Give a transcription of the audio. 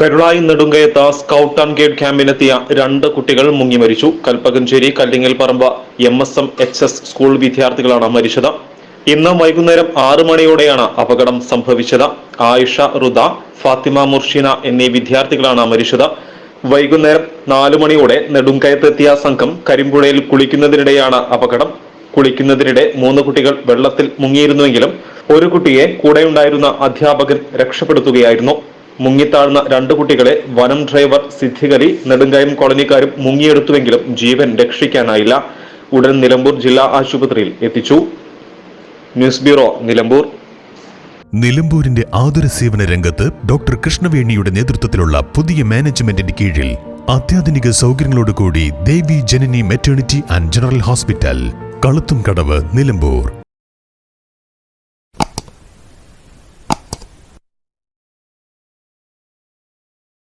കരുളായി നെടുങ്കയത്ത് scout and guide ക്യാമ്പിനെത്തിയ രണ്ട് കുട്ടികൾ മുങ്ങി മരിച്ചു. Kalpakancheri Kallingal Paramba M S M H S school വിദ്യാർത്ഥികളാണ് മരിച്ചത്. ഇന്ന് വൈകുന്നേരം ആറു മണിയോടെയാണ് അപകടം സംഭവിച്ചത്. ആയിഷ റുദ ഫാത്തിമ മുർഷിന എന്നീ വിദ്യാർത്ഥികളാണ് മരിച്ചത്. വൈകുന്നേരം നാലു മണിയോടെ നെടുങ്കയത്തെത്തിയ സംഘം കരിമ്പുഴയിൽ കുളിക്കുന്നതിനിടെയാണ് അപകടം. കുളിക്കുന്നതിനിടെ മൂന്ന് കുട്ടികൾ വെള്ളത്തിൽ മുങ്ങിയിരുന്നുവെങ്കിലും ഒരു കുട്ടിയെ കൂടെയുണ്ടായിരുന്ന അധ്യാപകൻ രക്ഷപ്പെടുത്തുകയായിരുന്നു. മുങ്ങിത്താഴ്ന്ന രണ്ട് കുട്ടികളെ വനം ഡ്രൈവർ സിദ്ധികരി നെടുങ്കായം കോളനിക്കാരും മുങ്ങിയെടുത്തുവെങ്കിലും ജീവൻ രക്ഷിക്കാനായില്ല. ഉടൻ നിലമ്പൂർ ജില്ലാ ആശുപത്രിയിൽ എത്തിച്ചു. News bureau Nilambur. നിലമ്പൂരിന്റെ ആതുര സേവന രംഗത്ത് ഡോക്ടർ കൃഷ്ണവേണിയുടെ നേതൃത്വത്തിലുള്ള പുതിയ മാനേജ്മെന്റിന്റെ കീഴിൽ അത്യാധുനിക സൗകര്യങ്ങളോടുകൂടി Devi Janani maternity and general hospital കളുത്തും കടവ് നിലമ്പൂർ.